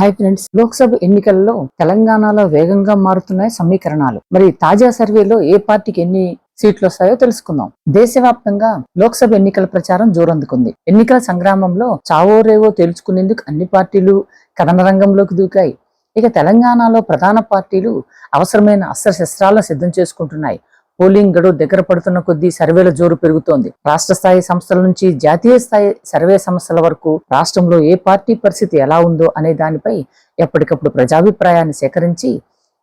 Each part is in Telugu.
హాయ్ ఫ్రెండ్స్ లోక్సభ ఎన్నికల్లో తెలంగాణలో వేగంగా మారుతున్నాయి సమీకరణాలు. మరి తాజా సర్వేలో ఏ పార్టీకి ఎన్ని సీట్లు వస్తాయో తెలుసుకుందాం. దేశవ్యాప్తంగా లోక్సభ ఎన్నికల ప్రచారం జోరందుకుంది. ఎన్నికల సంగ్రామంలో చావో రేవో తేల్చుకునేందుకు అన్ని పార్టీలు కథన రంగంలోకి దూకాయి. ఇక తెలంగాణలో ప్రధాన పార్టీలు అవసరమైన అస్త్రశస్త్రాలను సిద్ధం చేసుకుంటున్నాయి. పోలింగ్ గడువు దగ్గర పడుతున్న కొద్దీ సర్వేల జోరు పెరుగుతోంది. రాష్ట్ర స్థాయి సంస్థల నుంచి జాతీయ స్థాయి సర్వే సంస్థల వరకు రాష్ట్రంలో ఏ పార్టీ పరిస్థితి ఎలా ఉందో అనే దానిపై ఎప్పటికప్పుడు ప్రజాభిప్రాయాన్ని సేకరించి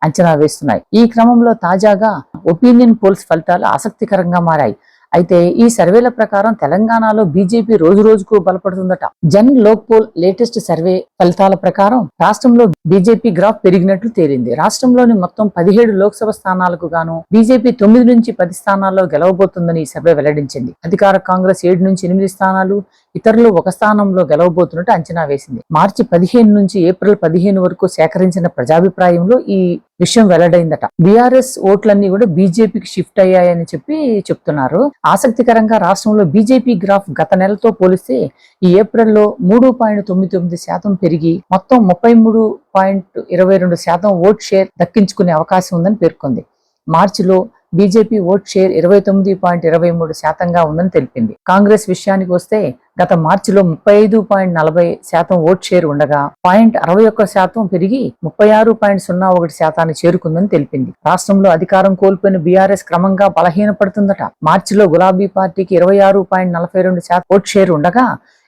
అంచనా వేస్తున్నాయి. ఈ క్రమంలో తాజాగా ఒపీనియన్ పోల్స్ ఫలితాలు ఆసక్తికరంగా మారాయి. అయితే ఈ సర్వేల ప్రకారం తెలంగాణలో బీజేపీ రోజు రోజుకు బలపడుతుందట. Jan Lok poll latest survey ఫలితాల ప్రకారం రాష్ట్రంలో బీజేపీ గ్రాఫ్ పెరిగినట్లు తేలింది. రాష్ట్రంలోని మొత్తం పదిహేడు లోక్సభ స్థానాలకు గాను బీజేపీ తొమ్మిది నుంచి పది స్థానాల్లో గెలవబోతుందని ఈ సర్వే వెల్లడించింది. అధికార కాంగ్రెస్ ఏడు నుంచి ఎనిమిది స్థానాలు ఇతరులు ఒక స్థానంలో గెలవబోతున్నట్టు అంచనా వేసింది. మార్చి పదిహేను నుంచి ఏప్రిల్ పదిహేను వరకు సేకరించిన ప్రజాభిప్రాయంలో ఈ విషయం వెల్లడైందట. బీఆర్ఎస్ ఓట్లన్నీ కూడా బీజేపీకి షిఫ్ట్ అయ్యాయని చెప్పి చెప్తున్నారు. ఆసక్తికరంగా రాష్ట్రంలో బీజేపీ గ్రాఫ్ గత నెలతో పోలిస్తే ఈ ఏప్రిల్లో మూడు పాయింట్ తొమ్మిది తొమ్మిది శాతం పెరిగి మొత్తం ముప్పై మూడు పాయింట్ ఇరవై రెండు శాతం ఓట్ షేర్ దక్కించుకునే అవకాశం ఉందని పేర్కొంది. మార్చిలో బీజేపీ ఓట్ షేర్ ఇరవై తొమ్మిది పాయింట్ ఇరవై మూడు శాతంగా ఉందని తెలిపింది. కాంగ్రెస్ విషయానికి వస్తే గత మార్చిలో ముప్పై ఐదు పాయింట్ నలభై శాతం ఓట్ షేర్ ఉండగా పాయింట్ అరవై ఒక్క శాతం పెరిగి ముప్పై ఆరు పాయింట్ సున్నా ఒకటి శాతాన్ని చేరుకుందని తెలిపింది. రాష్ట్రంలో అధికారం కోల్పోయిన బీఆర్ఎస్ క్రమంగా బలహీనపడుతుందట. మార్చిలో గులాబీ పార్టీకి ఇరవై ఆరు పాయింట్ నలభై రెండు శాతం ఓట్ షేర్ ఉండగా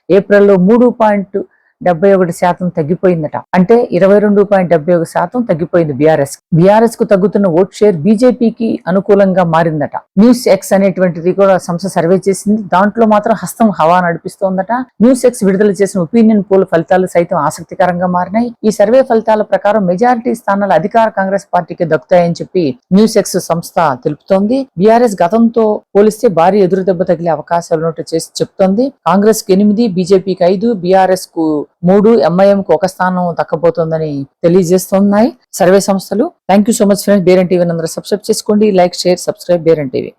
ఏప్రిల్లో మూడు పాయింట్ డెబ్బై ఒకటి శాతం తగ్గిపోయిందట. అంటే ఇరవై రెండు పాయింట్ డెబ్బై ఒక శాతం తగ్గిపోయింది బీఆర్ఎస్. బీఆర్ఎస్కు తగ్గుతున్న ఓట్ షేర్ బీజేపీకి అనుకూలంగా మారిందట. న్యూస్ ఎక్స్ అనేటువంటిది కూడా సంస్థ సర్వే చేసింది. దాంట్లో మాత్రం హస్తం హవా నడిపిస్తోందట. న్యూస్ ఎక్స్ విడుదల చేసిన ఒపీనియన్ పోల్ ఫలితాలు సైతం ఆసక్తికరంగా మారినాయి. ఈ సర్వే ఫలితాల ప్రకారం మెజారిటీ స్థానాలు అధికార కాంగ్రెస్ పార్టీకి దక్కుతాయని చెప్పి న్యూస్ ఎక్స్ సంస్థ తెలుపుతోంది. బీఆర్ఎస్ గతంతో పోలిస్తే భారీ ఎదురు దెబ్బ తగిలే అవకాశాలు ఉన్నట్టు చేసి చెప్తోంది. కాంగ్రెస్కి ఎనిమిది బీజేపీకి ఐదు బీఆర్ఎస్కు మూడు ఎంఐఎం కు ఒక స్థానం దక్కబోతోందని తెలియజేస్తున్నాయి. సర్వే సంస్థలు thank you so much friends బేరెన్ TV అందరూ సబ్స్క్రైబ్ చేసుకోండి. లైక్ షేర్ సబ్స్క్రైబ్ బేరెన్ టీవీ.